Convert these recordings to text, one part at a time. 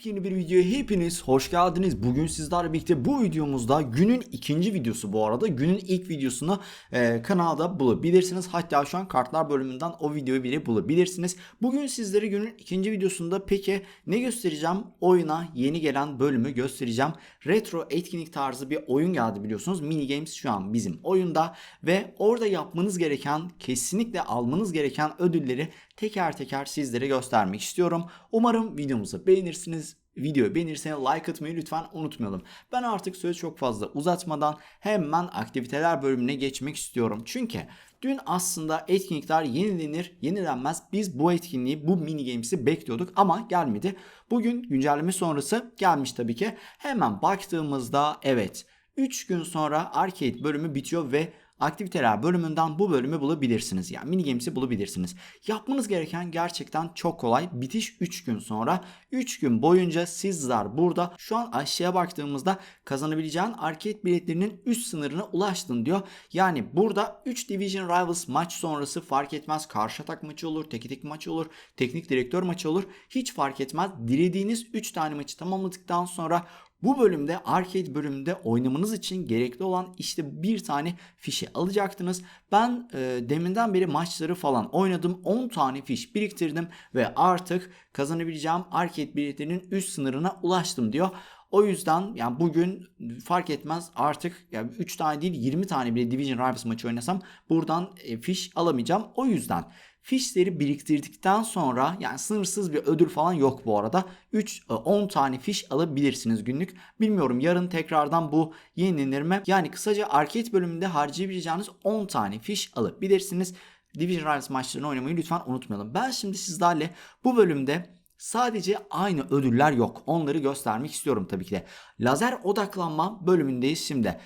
Yepyeni bir videoya hepiniz hoş geldiniz. Bugün sizlerle birlikte bu videomuzda günün ikinci videosu bu arada. Günün ilk videosunu e, kanalda bulabilirsiniz. Hatta şu an kartlar bölümünden o videoyu bile bulabilirsiniz. Bugün sizlere günün ikinci videosunda peki ne göstereceğim? Oyuna yeni gelen bölümü göstereceğim. Retro etkinlik tarzı bir oyun geldi biliyorsunuz. Mini Games şu an bizim oyunda ve orada yapmanız gereken kesinlikle almanız gereken ödülleri teker teker sizlere göstermek istiyorum. Umarım videomuzu beğenirsiniz. Videoyu beğenirseniz like atmayı lütfen unutmayalım. Ben artık sözü çok fazla uzatmadan hemen aktiviteler bölümüne geçmek istiyorum. Çünkü dün aslında etkinlikler yenilenir yenilenmez biz bu etkinliği bu mini games'i bekliyorduk ama gelmedi. Bugün güncelleme sonrası gelmiş tabii ki. Hemen baktığımızda evet 3 gün sonra arcade bölümü bitiyor ve aktiviteler bölümünden bu bölümü bulabilirsiniz. Yani mini games'i bulabilirsiniz. Yapmanız gereken gerçekten çok kolay. Bitiş 3 gün sonra. 3 gün boyunca sizler burada şu an aşağıya baktığımızda kazanabileceğin arcade biletlerinin üst sınırına ulaştın diyor. Yani burada 3 Division Rivals maç sonrası fark etmez. Karşı atak maçı olur, tek tek maçı olur, teknik direktör maçı olur. Hiç fark etmez. Dilediğiniz 3 tane maçı tamamladıktan sonra bu bölümde arcade bölümünde oynamanız için gerekli olan işte bir tane fişi alacaktınız. Ben e, deminden beri maçları falan oynadım. 10 tane fiş biriktirdim ve artık kazanabileceğim arcade biletlerinin üst sınırına ulaştım diyor. O yüzden yani bugün fark etmez artık yani 3 tane değil 20 tane bile Division Rivals maçı oynasam buradan e, fiş alamayacağım. O yüzden fişleri biriktirdikten sonra yani sınırsız bir ödül falan yok bu arada. 3 10 tane fiş alabilirsiniz günlük. Bilmiyorum yarın tekrardan bu yenilenir mi? Yani kısaca arcade bölümünde harcayabileceğiniz 10 tane fiş alabilirsiniz. Division Rivals maçlarını oynamayı lütfen unutmayalım. Ben şimdi sizlerle bu bölümde Sadece aynı ödüller yok. Onları göstermek istiyorum tabii ki de. Lazer odaklanma bölümündeyiz şimdi.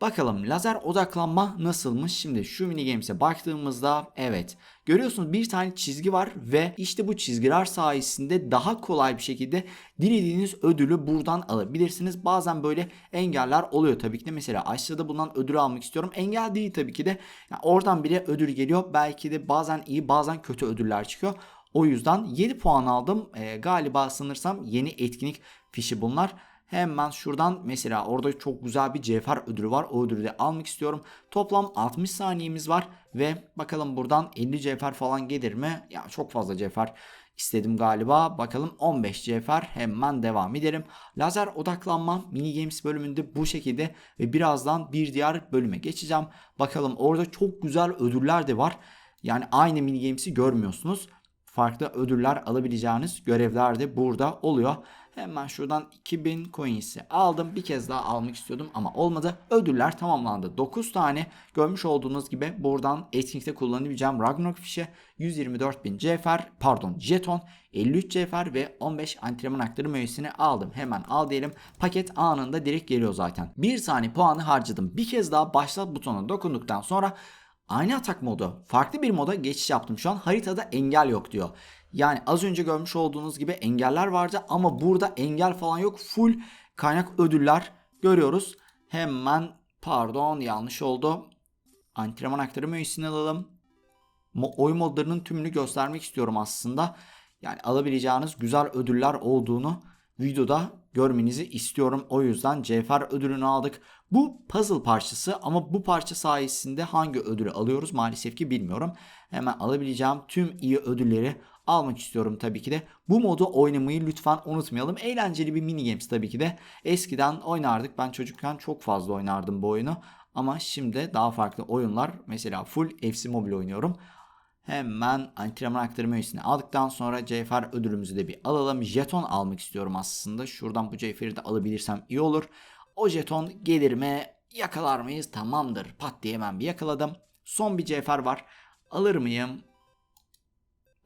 Bakalım lazer odaklanma nasılmış? Şimdi şu mini games'e baktığımızda evet görüyorsunuz bir tane çizgi var ve işte bu çizgiler sayesinde daha kolay bir şekilde dilediğiniz ödülü buradan alabilirsiniz. Bazen böyle engeller oluyor tabii ki de. Mesela aşağıda bulunan ödülü almak istiyorum. Engel değil tabii ki de. Yani oradan bile ödül geliyor. Belki de bazen iyi bazen kötü ödüller çıkıyor. O yüzden 7 puan aldım. Ee, galiba sanırsam yeni etkinlik fişi bunlar. Hemen şuradan mesela orada çok güzel bir cevher ödülü var. O ödülü de almak istiyorum. Toplam 60 saniyemiz var ve bakalım buradan 50 cevher falan gelir mi? Ya çok fazla cevher istedim galiba. Bakalım 15 cevher hemen devam edelim. Lazer odaklanma mini games bölümünde bu şekilde ve birazdan bir diğer bölüme geçeceğim. Bakalım orada çok güzel ödüller de var. Yani aynı mini games'i görmüyorsunuz farklı ödüller alabileceğiniz görevler de burada oluyor. Hemen şuradan 2000 coins'i aldım. Bir kez daha almak istiyordum ama olmadı. Ödüller tamamlandı. 9 tane görmüş olduğunuz gibi buradan etkinlikte kullanabileceğim Ragnarok fişi 124.000 cefer pardon jeton 53 cefer ve 15 antrenman hakları müessini aldım. Hemen al diyelim. Paket anında direkt geliyor zaten. Bir saniye puanı harcadım. Bir kez daha başlat butonuna dokunduktan sonra Aynı atak modu. Farklı bir moda geçiş yaptım şu an. Haritada engel yok diyor. Yani az önce görmüş olduğunuz gibi engeller vardı ama burada engel falan yok. Full kaynak ödüller görüyoruz. Hemen pardon yanlış oldu. Antrenman aktarı mühendisini alalım. Mo oyun modlarının tümünü göstermek istiyorum aslında. Yani alabileceğiniz güzel ödüller olduğunu videoda görmenizi istiyorum. O yüzden cevher ödülünü aldık. Bu puzzle parçası ama bu parça sayesinde hangi ödülü alıyoruz maalesef ki bilmiyorum. Hemen alabileceğim tüm iyi ödülleri almak istiyorum tabii ki de. Bu modu oynamayı lütfen unutmayalım. Eğlenceli bir mini games tabii ki de. Eskiden oynardık. Ben çocukken çok fazla oynardım bu oyunu. Ama şimdi daha farklı oyunlar mesela full FC Mobile oynuyorum. Hemen antrenman aktarma üyesini aldıktan sonra cevher ödülümüzü de bir alalım. Jeton almak istiyorum aslında. Şuradan bu cevheri de alabilirsem iyi olur. O jeton gelir mi? Yakalar mıyız? Tamamdır. Pat diye hemen bir yakaladım. Son bir cevher var. Alır mıyım?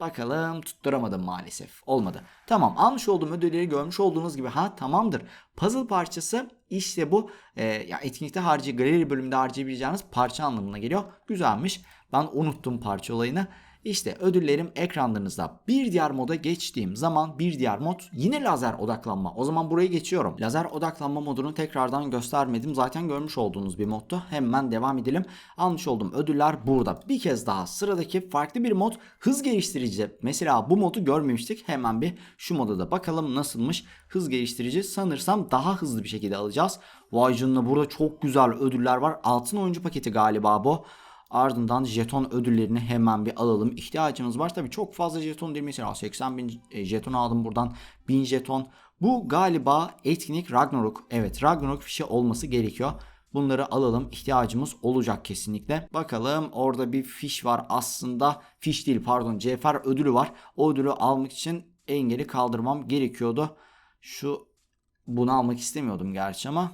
Bakalım tutturamadım maalesef. Olmadı. Tamam almış olduğum ödülleri görmüş olduğunuz gibi ha tamamdır. Puzzle parçası işte bu e, ya etkinlikte harcı galeri bölümünde harcayabileceğiniz parça anlamına geliyor. Güzelmiş. Ben unuttum parça olayını. İşte ödüllerim ekranlarınızda. Bir diğer moda geçtiğim zaman bir diğer mod yine lazer odaklanma. O zaman burayı geçiyorum. Lazer odaklanma modunu tekrardan göstermedim. Zaten görmüş olduğunuz bir moddu. Hemen devam edelim. Almış olduğum ödüller burada. Bir kez daha sıradaki farklı bir mod hız geliştirici. Mesela bu modu görmemiştik. Hemen bir şu moda da bakalım nasılmış. Hız geliştirici sanırsam daha hızlı bir şekilde alacağız. Vay canına burada çok güzel ödüller var. Altın oyuncu paketi galiba bu. Ardından jeton ödüllerini hemen bir alalım. İhtiyacımız var. Tabii çok fazla jeton değil. Mesela 80 bin e, jeton aldım buradan. 1000 jeton. Bu galiba etkinlik Ragnarok. Evet Ragnarok fişi olması gerekiyor. Bunları alalım. İhtiyacımız olacak kesinlikle. Bakalım orada bir fiş var aslında. Fiş değil pardon. Cefer ödülü var. O ödülü almak için engeli kaldırmam gerekiyordu. Şu bunu almak istemiyordum gerçi ama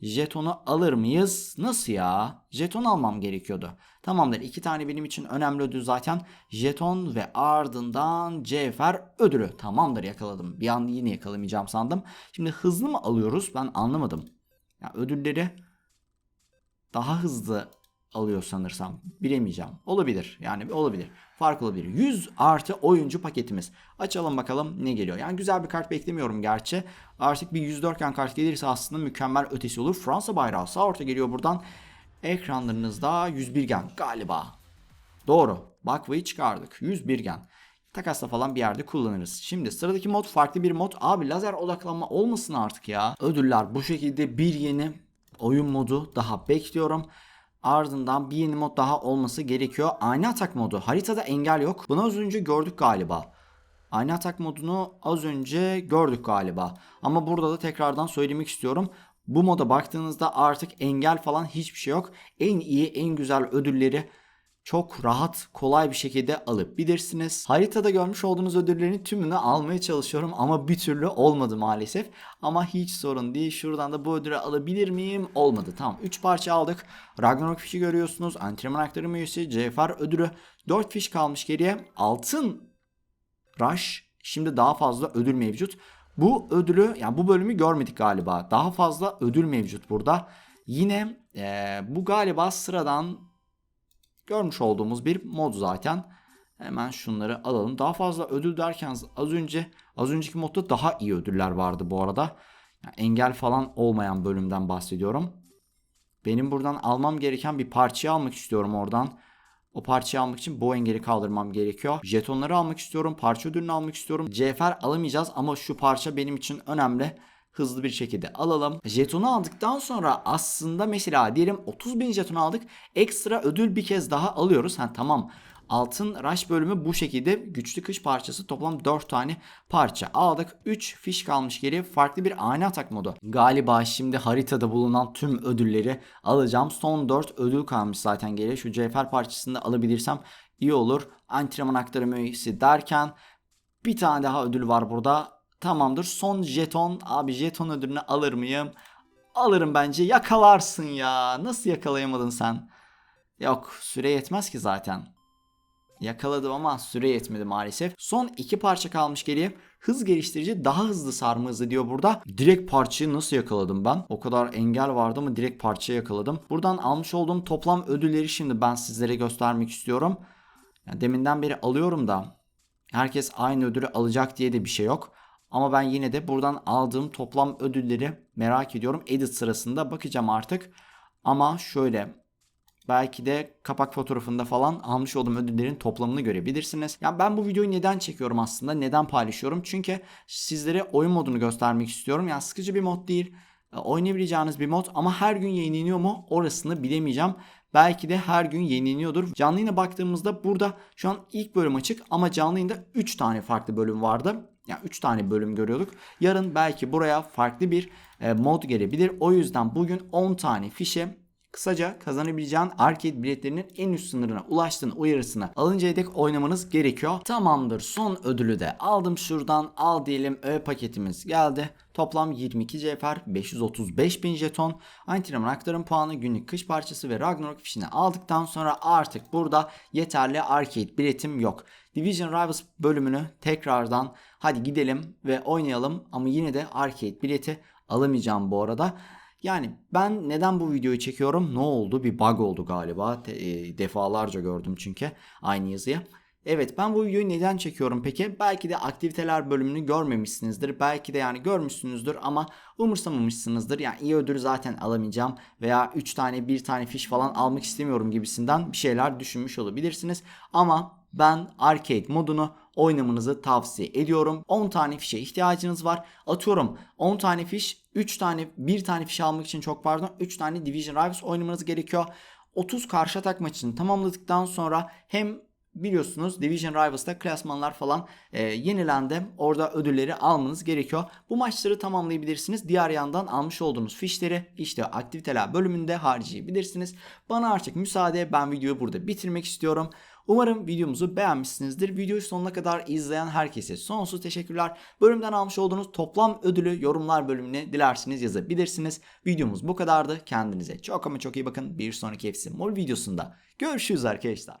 Jetonu alır mıyız? Nasıl ya? Jeton almam gerekiyordu. Tamamdır. iki tane benim için önemli ödül zaten. Jeton ve ardından cevher ödülü. Tamamdır yakaladım. Bir an yine yakalamayacağım sandım. Şimdi hızlı mı alıyoruz? Ben anlamadım. Ya ödülleri daha hızlı alıyor sanırsam. Bilemeyeceğim. Olabilir. Yani olabilir. Fark olabilir. 100 artı oyuncu paketimiz. Açalım bakalım ne geliyor. Yani güzel bir kart beklemiyorum gerçi. Artık bir 104 kart gelirse aslında mükemmel ötesi olur. Fransa bayrağı sağ orta geliyor buradan. Ekranlarınızda 101 gen galiba. Doğru. Bakva'yı çıkardık. 101 gen. Takasla falan bir yerde kullanırız. Şimdi sıradaki mod farklı bir mod. Abi lazer odaklanma olmasın artık ya. Ödüller bu şekilde bir yeni oyun modu daha bekliyorum. Ardından bir yeni mod daha olması gerekiyor. Aynı atak modu. Haritada engel yok. Bunu az önce gördük galiba. Aynı atak modunu az önce gördük galiba. Ama burada da tekrardan söylemek istiyorum. Bu moda baktığınızda artık engel falan hiçbir şey yok. En iyi, en güzel ödülleri çok rahat, kolay bir şekilde alıp bilirsiniz. Haritada görmüş olduğunuz ödüllerin tümünü almaya çalışıyorum ama bir türlü olmadı maalesef. Ama hiç sorun değil. Şuradan da bu ödülü alabilir miyim? Olmadı. Tamam. 3 parça aldık. Ragnarok fişi görüyorsunuz. Antrenman aktarım üyesi, CFR ödülü. 4 fiş kalmış geriye. Altın Rush. Şimdi daha fazla ödül mevcut. Bu ödülü yani bu bölümü görmedik galiba. Daha fazla ödül mevcut burada. Yine e, bu galiba sıradan görmüş olduğumuz bir mod zaten. Hemen şunları alalım. Daha fazla ödül derken az önce az önceki modda daha iyi ödüller vardı bu arada. Yani engel falan olmayan bölümden bahsediyorum. Benim buradan almam gereken bir parçayı almak istiyorum oradan. O parçayı almak için bu engeli kaldırmam gerekiyor. Jetonları almak istiyorum. Parça ödülünü almak istiyorum. CFR alamayacağız ama şu parça benim için önemli. Hızlı bir şekilde alalım. Jetonu aldıktan sonra aslında mesela diyelim 30 bin jeton aldık. Ekstra ödül bir kez daha alıyoruz. Ha tamam. Altın Rush bölümü bu şekilde güçlü kış parçası toplam 4 tane parça aldık. 3 fiş kalmış geri farklı bir ani atak modu. Galiba şimdi haritada bulunan tüm ödülleri alacağım. Son 4 ödül kalmış zaten geriye. Şu cevher parçasını da alabilirsem iyi olur. Antrenman aktarım üyesi derken bir tane daha ödül var burada. Tamamdır. Son jeton. Abi jeton ödülünü alır mıyım? Alırım bence. Yakalarsın ya. Nasıl yakalayamadın sen? Yok süre yetmez ki zaten. Yakaladım ama süre yetmedi maalesef. Son iki parça kalmış geriye. Hız geliştirici daha hızlı sarma hızı diyor burada. Direkt parçayı nasıl yakaladım ben? O kadar engel vardı mı direkt parçayı yakaladım. Buradan almış olduğum toplam ödülleri şimdi ben sizlere göstermek istiyorum. Yani deminden beri alıyorum da herkes aynı ödülü alacak diye de bir şey yok. Ama ben yine de buradan aldığım toplam ödülleri merak ediyorum. Edit sırasında bakacağım artık. Ama şöyle belki de kapak fotoğrafında falan almış olduğum ödüllerin toplamını görebilirsiniz. Yani ben bu videoyu neden çekiyorum aslında? Neden paylaşıyorum? Çünkü sizlere oyun modunu göstermek istiyorum. Yani sıkıcı bir mod değil. E, oynayabileceğiniz bir mod ama her gün yayınlanıyor mu orasını bilemeyeceğim. Belki de her gün yenileniyordur. Canlı yayına baktığımızda burada şu an ilk bölüm açık ama canlı yayında 3 tane farklı bölüm vardı. Yani 3 tane bölüm görüyorduk. Yarın belki buraya farklı bir e, mod gelebilir. O yüzden bugün 10 tane fişe Kısaca kazanabileceğin arcade biletlerinin en üst sınırına ulaştığın uyarısını alıncaya dek oynamanız gerekiyor. Tamamdır son ödülü de aldım şuradan al diyelim ö paketimiz geldi. Toplam 22 cevher, 535 bin jeton, antrenman aktarım puanı, günlük kış parçası ve Ragnarok fişini aldıktan sonra artık burada yeterli arcade biletim yok. Division Rivals bölümünü tekrardan hadi gidelim ve oynayalım ama yine de arcade bileti alamayacağım bu arada. Yani ben neden bu videoyu çekiyorum? Ne oldu? Bir bug oldu galiba. E, defalarca gördüm çünkü aynı yazıyı. Evet ben bu videoyu neden çekiyorum peki? Belki de aktiviteler bölümünü görmemişsinizdir. Belki de yani görmüşsünüzdür ama umursamamışsınızdır. Yani iyi ödülü zaten alamayacağım veya 3 tane 1 tane fiş falan almak istemiyorum gibisinden bir şeyler düşünmüş olabilirsiniz. Ama ben arcade modunu oynamanızı tavsiye ediyorum. 10 tane fişe ihtiyacınız var. Atıyorum 10 tane fiş, 3 tane 1 tane fiş almak için çok pardon 3 tane Division Rivals oynamanız gerekiyor. 30 karşı atak maçını tamamladıktan sonra hem biliyorsunuz Division Rivals'ta klasmanlar falan e, yenilendi. Orada ödülleri almanız gerekiyor. Bu maçları tamamlayabilirsiniz. Diğer yandan almış olduğunuz fişleri işte aktiviteler bölümünde harcayabilirsiniz. Bana artık müsaade ben videoyu burada bitirmek istiyorum. Umarım videomuzu beğenmişsinizdir. Videoyu sonuna kadar izleyen herkese sonsuz teşekkürler. Bölümden almış olduğunuz toplam ödülü yorumlar bölümüne dilerseniz yazabilirsiniz. Videomuz bu kadardı. Kendinize çok ama çok iyi bakın. Bir sonraki FC Mol videosunda görüşürüz arkadaşlar.